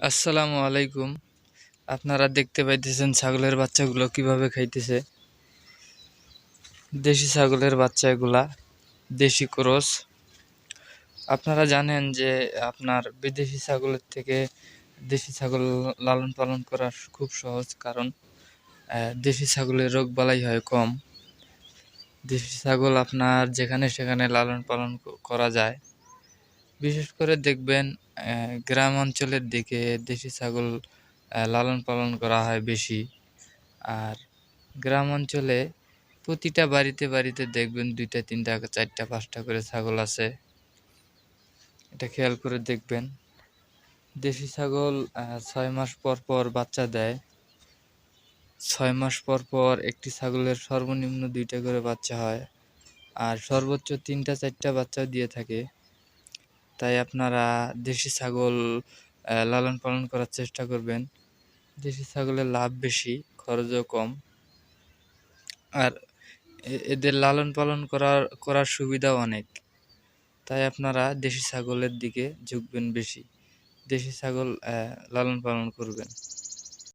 আসসালামু আলাইকুম। আপনারা দেখতে পাইতেছেন ছাগলের বাচ্চাগুলো কীভাবে খাইতেছে। দেশি ছাগলের বাচ্চা এগুলা দেশি ক্রস। আপনারা জানেন যে আপনার বিদেশি ছাগলের থেকে দেশি ছাগল লালন পালন করা খুব সহজ কারণ দেশি ছাগলের রোগ বালাই হয় কম। দেশি ছাগল আপনার যেখানে সেখানে লালন পালন করা যায়। বিশেষ করে দেখবেন গ্রাম অঞ্চলের দিকে দেশি ছাগল লালন পালন করা হয় বেশি। আর গ্রাম অঞ্চলে প্রতিটা বাড়িতে বাড়িতে দেখবেন দুইটা, তিনটা, চারটা, পাঁচটা করে ছাগল আছে। এটা খেয়াল করে দেখবেন। দেশি ছাগল ছয় মাস পর পর বাচ্চা দেয়। ছয় মাস পর পর একটি ছাগলের সর্বনিম্ন দুইটা করে বাচ্চা হয়। আর সর্বোচ্চ তিনটা, চারটা বাচ্চা দিয়ে থাকে। তাই আপনারা দেশি ছাগল লালন পালন করার চেষ্টা করবেন। দেশি ছাগলের লাভ বেশি, খরচও কম। আর এদের লালন পালন করার করার সুবিধা অনেক। তাই আপনারা দেশি ছাগলের দিকে ঝুঁকবেন বেশি। দেশি ছাগল লালন পালন করবেন।